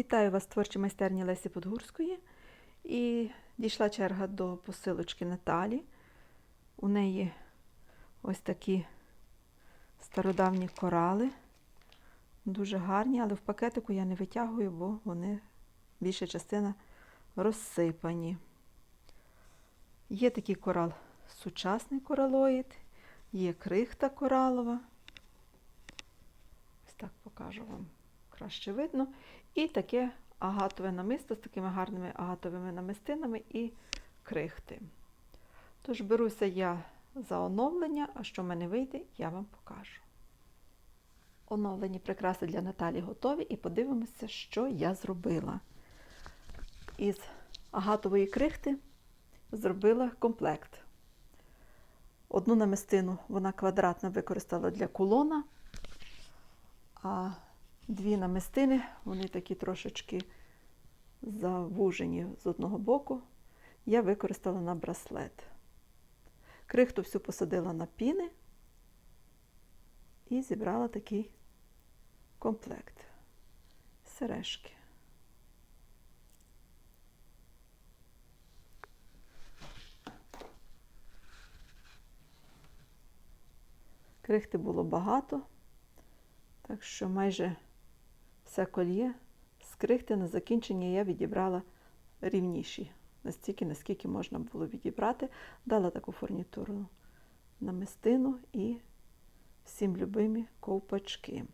Вітаю вас в творчій майстерні Лесі Подгурської. І дійшла черга до посилочки Наталі. У неї ось такі стародавні корали. Дуже гарні, але в пакетику я не витягую, бо вони більша частина розсипані. Є такий корал сучасний коралоїд, є крихта коралова. Ось так покажу вам краще видно. І таке агатове намисто з такими гарними агатовими намистинами і крихти. Тож беруся я за оновлення, а що в мене вийде, я вам покажу. Оновлені прикраси для Наталі готові і подивимося, що я зробила. Із агатової крихти зробила комплект. Одну намистину вона квадратна використала для кулона, а дві намистини, вони такі трошечки завужені з одного боку, я використала на браслет. Крихту всю посадила на піни і зібрала такий комплект. Сережки. Крихти було багато, так що майже все кольє з крихти на закінчення я відібрала рівніші, настільки, наскільки можна було відібрати. Дала таку фурнітуру намистину і всім любимі ковпачки.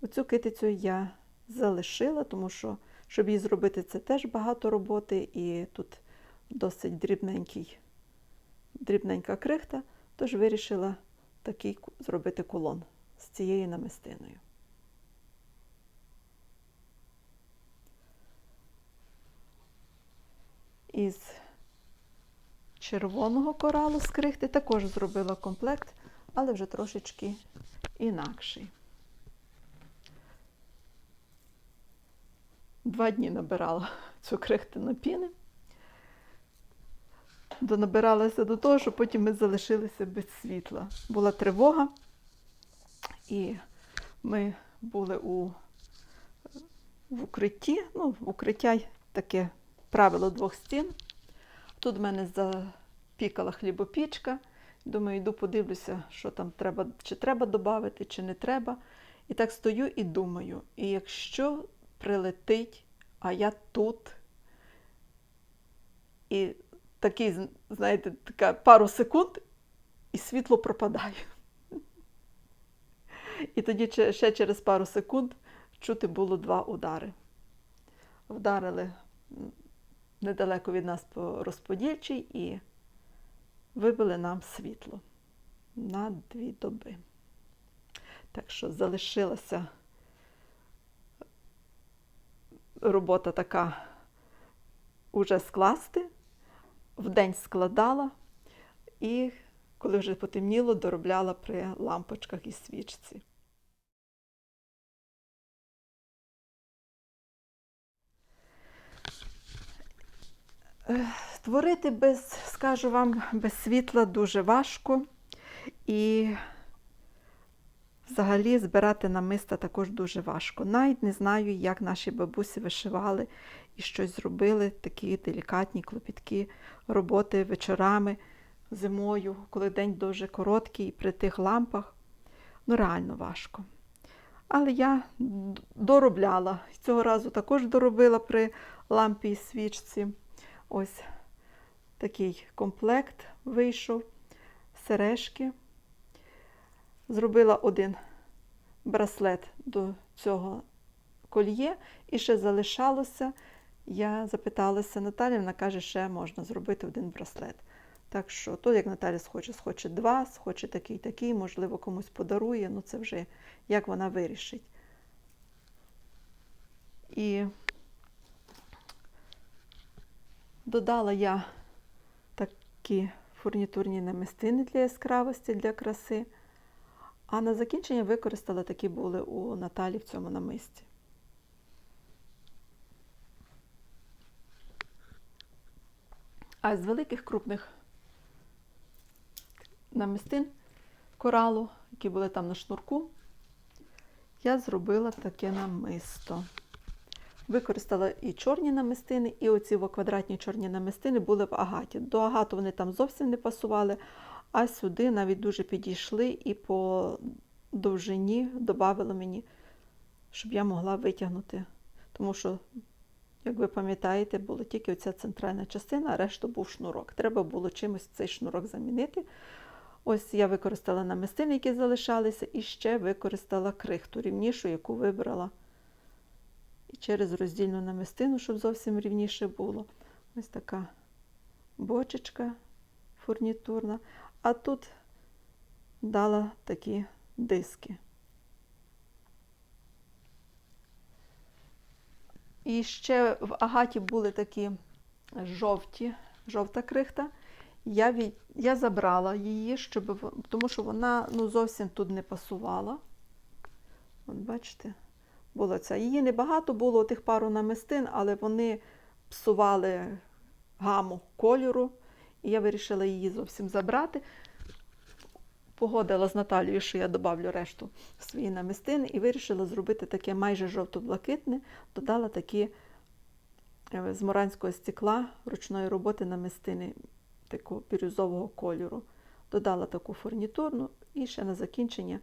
Оцю китицю я залишила, тому що, щоб її зробити, це теж багато роботи, і тут досить дрібненький, дрібненька крихта, тож вирішила такий зробити кулон з цією намистиною. Із червоного коралу з крихти також зробила комплект, але вже трошечки інакший. Два дні набирала цю крихту на піни. Донабиралася до того, що потім ми залишилися без світла. Була тривога, і ми були у, в укритті. Ну, укриття таке правило двох стін. Тут в мене запікала хлібопічка. Думаю, йду подивлюся, що там треба, чи треба додати, чи не треба. І так стою і думаю, і якщо прилетить, а я тут, і такий, знаєте, така пару секунд, і світло пропадає. І тоді ще через пару секунд чути було два удари. Вдарили недалеко від нас по розподільчій і вибили нам світло на дві доби. Так що залишилася робота така уже скласти, вдень складала і, коли вже потемніло, доробляла при лампочках і свічці. Творити без, скажу вам, без світла дуже важко. І взагалі збирати намиста також дуже важко. Навіть не знаю, як наші бабусі вишивали і щось зробили, такі делікатні, клопіткі роботи вечорами, зимою, коли день дуже короткий, і при тих лампах. Ну, реально важко. Але я доробляла. Цього разу також доробила при лампі і свічці. Ось такий комплект вийшов, сережки. Зробила один браслет до цього кольє і ще залишалося. Я запиталася Наталі, вона каже, ще можна зробити один браслет. Так що, то, як Наталя схоче, схоче два, схоче такий, такий, можливо, комусь подарує, ну це вже як вона вирішить. І Додала я такі фурнітурні намистини для яскравості, для краси, а на закінчення використала такі були у Наталі в цьому намисті. А з великих крупних намистин коралу, які були там на шнурку, я зробила таке намисто. Використала і чорні намистини, і оці квадратні чорні намистини були в агаті. До агату вони там зовсім не пасували, а сюди навіть дуже підійшли і по довжині додали мені, щоб я могла витягнути. Тому що, як ви пам'ятаєте, була тільки оця центральна частина, а решта був шнурок. Треба було чимось цей шнурок замінити. Ось я використала намистини, які залишалися, і ще використала крихту рівнішу, яку вибрала. І через роздільну намистину, щоб зовсім рівніше було. Ось така бочечка фурнітурна. А тут дала такі диски. І ще в агаті були такі жовті, жовта крихта. Я від... я забрала її, щоб... тому що вона ну, зовсім тут не пасувала. От бачите, була ця. Її небагато було, тих пару намистин, але вони псували гаму кольору. І я вирішила її зовсім забрати. Погодила з Наталією, що я добавлю решту свої намистини, і вирішила зробити таке майже жовто-блакитне, додала такі е, з моранського стекла ручної роботи намистини такого бірюзового кольору. Додала таку фурнітурну і ще на закінчення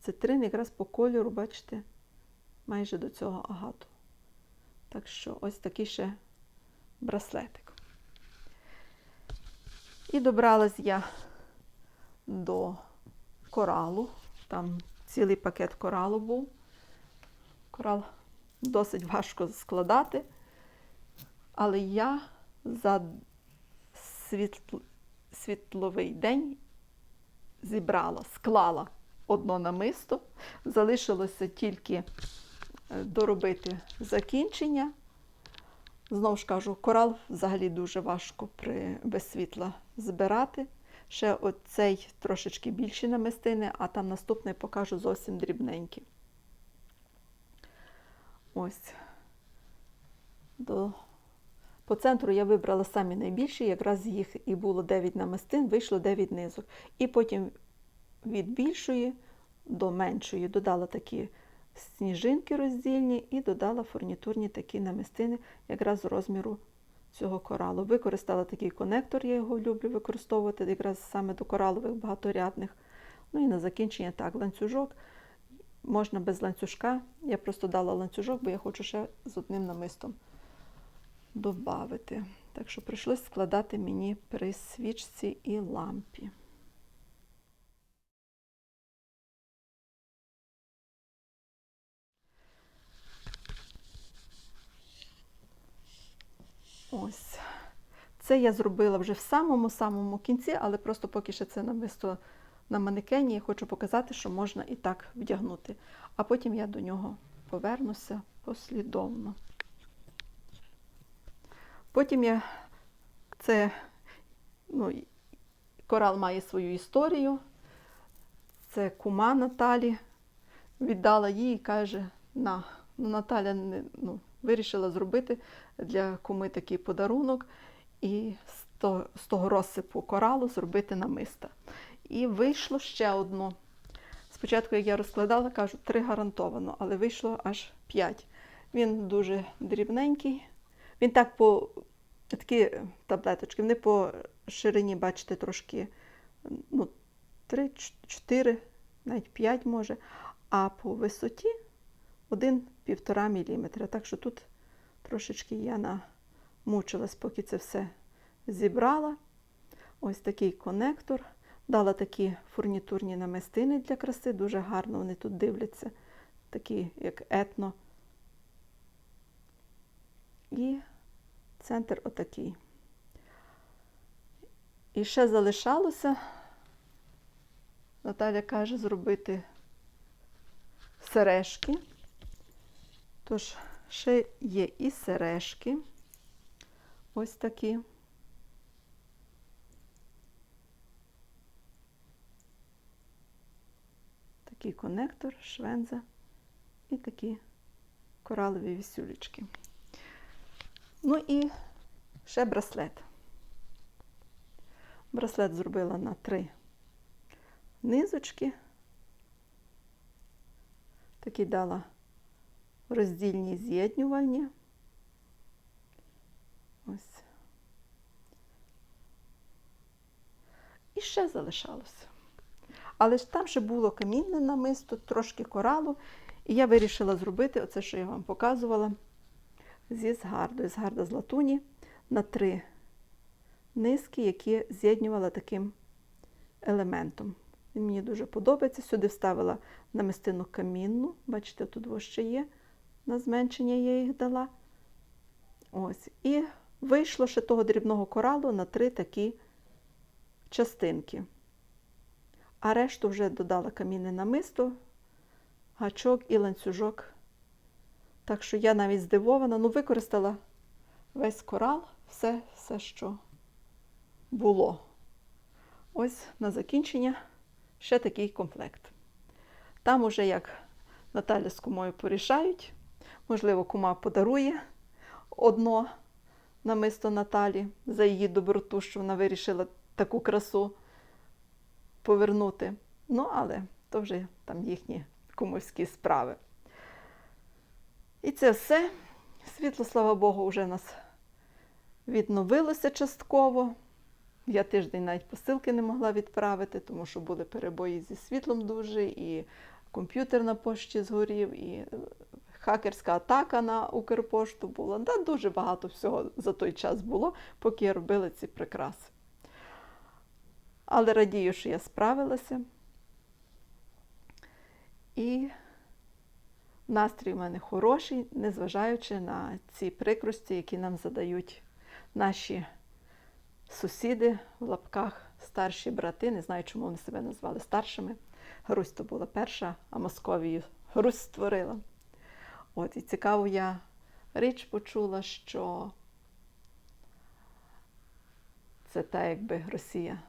цитрин якраз по кольору, бачите, майже до цього агату. Так що ось такий ще браслетик. І добралась я до коралу. Там цілий пакет коралу був. Корал досить важко складати. Але я за світл... світловий день зібрала, склала одно намисто. Залишилося тільки доробити закінчення. Знову ж кажу, корал взагалі дуже важко при, без світла збирати. Ще оцей трошечки більші намистини, а там наступний покажу зовсім дрібненькі. Ось. До... По центру я вибрала самі найбільші, якраз їх і було 9 намистин, вийшло 9 низок. І потім від більшої до меншої додала такі сніжинки роздільні і додала фурнітурні такі намистини якраз з розміру цього коралу. Використала такий конектор, я його люблю використовувати якраз саме до коралових багаторядних. Ну і на закінчення так, ланцюжок. Можна без ланцюжка. Я просто дала ланцюжок, бо я хочу ще з одним намистом додати. Так що прийшлось складати мені при свічці і лампі. Ось. Це я зробила вже в самому-самому кінці, але просто поки що це намисто на манекені, я хочу показати, що можна і так вдягнути. А потім я до нього повернуся послідовно. Потім я це ну, корал має свою історію. Це кума Наталі. Віддала їй і каже: на, ну, Наталя не, ну, вирішила зробити для куми такий подарунок і з того, розсипу коралу зробити намиста. І вийшло ще одно. Спочатку, як я розкладала, кажу, три гарантовано, але вийшло аж п'ять. Він дуже дрібненький. Він так по такі таблеточки, вони по ширині, бачите, трошки ну, 3-4, навіть 5 може, а по висоті 1-1,5 мм. Так що тут трошечки я намучилась, поки це все зібрала. Ось такий конектор. Дала такі фурнітурні намистини для краси, дуже гарно вони тут дивляться, такі як етно. І центр отакий. І ще залишалося, Наталя каже, зробити сережки. Тож, ще є і сережки. Ось такі. Такий конектор, швенза і такі коралові вісюлечки. Ну і ще браслет. Браслет зробила на три низочки. Такий дала роздільні з'єднювальні. Ось. І ще залишалося. Але ж там ще було камінне намисто, трошки коралу. І я вирішила зробити оце, що я вам показувала, зі згардою. Згарда з латуні на три низки, які з'єднювала таким елементом. Він мені дуже подобається. Сюди вставила намистину камінну. Бачите, тут ще є. На зменшення я їх дала. Ось. І вийшло ще того дрібного коралу на три такі частинки. А решту вже додала камінне намисто, гачок і ланцюжок. Так що я навіть здивована, ну, використала весь корал, все, все, що було. Ось на закінчення ще такий комплект. Там уже як Наталя з кумою порішають, можливо, кума подарує одно намисто Наталі за її доброту, що вона вирішила таку красу повернути. Ну, але то вже там їхні кумовські справи. І це все. Світло, слава Богу, вже нас відновилося частково. Я тиждень навіть посилки не могла відправити, тому що були перебої зі світлом дуже, і комп'ютер на пошті згорів, і хакерська атака на Укрпошту була. Да, дуже багато всього за той час було, поки робили ці прикраси. Але радію, що я справилася. І настрій у мене хороший, незважаючи на ці прикрості, які нам задають наші сусіди в лапках, старші брати. Не знаю, чому вони себе назвали старшими. Грусь то була перша, а Московію Грусь створила. От, І цікаву я річ почула, що це та якби Росія,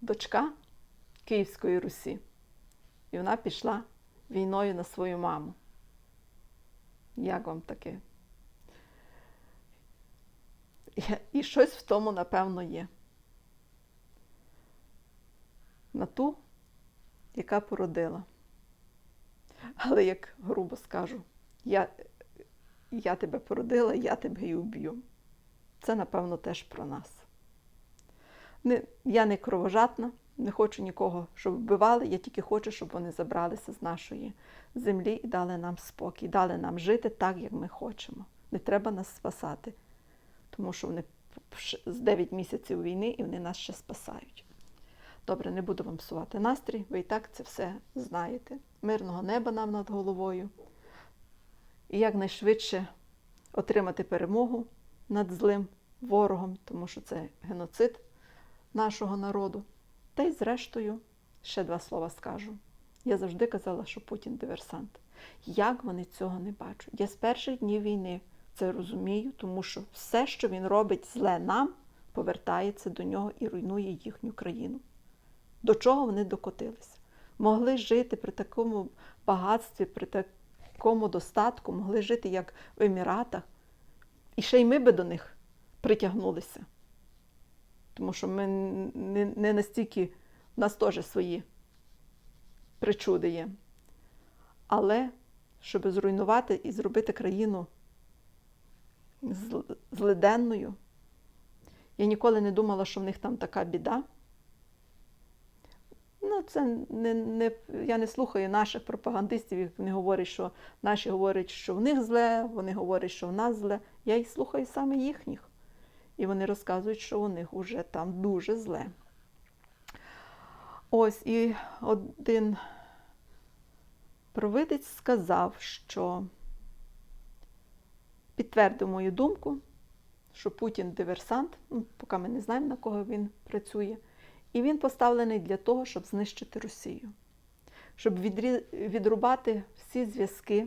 дочка Київської Русі. І вона пішла війною на свою маму. Як вам таке? І щось в тому, напевно, є. На ту, яка породила. Але як грубо скажу, я я тебе породила, я тебе і уб'ю. Це, напевно, теж про нас. Не, Я не кровожатна, не хочу нікого, щоб вбивали, я тільки хочу, щоб вони забралися з нашої землі і дали нам спокій, дали нам жити так, як ми хочемо. Не треба нас спасати, тому що вони з 9 місяців війни і вони нас ще спасають. Добре, не буду вам псувати настрій, ви і так це все знаєте. Мирного неба нам над головою. І якнайшвидше отримати перемогу над злим ворогом, тому що це геноцид нашого народу. Та й зрештою, ще два слова скажу. Я завжди казала, що Путін диверсант. Як вони цього не бачать? Я з перших днів війни це розумію, тому що все, що він робить зле нам, повертається до нього і руйнує їхню країну. До чого вони докотилися? Могли жити при такому багатстві, при такому достатку, могли жити як в Еміратах. І ще й ми би до них притягнулися. Тому що ми не не настільки, в нас теж свої причуди є. Але щоб зруйнувати і зробити країну злиденною, я ніколи не думала, що в них там така біда. Це не, не, я не слухаю наших пропагандистів, як вони говорять, що наші говорять, що в них зле, вони говорять, що в нас зле. Я їх слухаю саме їхніх. І вони розказують, що у них вже там дуже зле. Ось і один провидець сказав, що підтвердив мою думку, що Путін диверсант, ну, поки ми не знаємо, на кого він працює. І він поставлений для того, щоб знищити Росію, щоб відрубати всі зв'язки,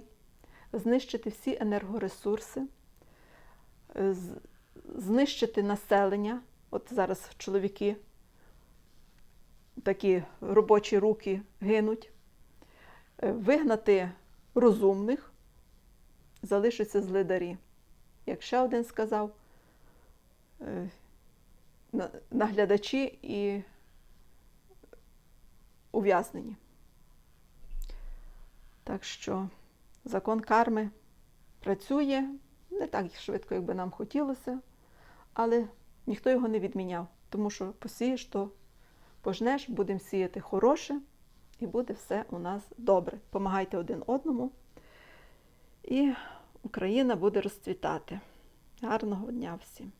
знищити всі енергоресурси, знищити населення. От зараз чоловіки, такі робочі руки гинуть, е, вигнати розумних, залишаться злидарі. Як ще один сказав, е, наглядачі і ув'язнені. Так що закон карми працює не так швидко, як би нам хотілося, але ніхто його не відміняв, тому що посієш, то пожнеш, будемо сіяти хороше, і буде все у нас добре. Помагайте один одному, і Україна буде розцвітати. Гарного дня всім!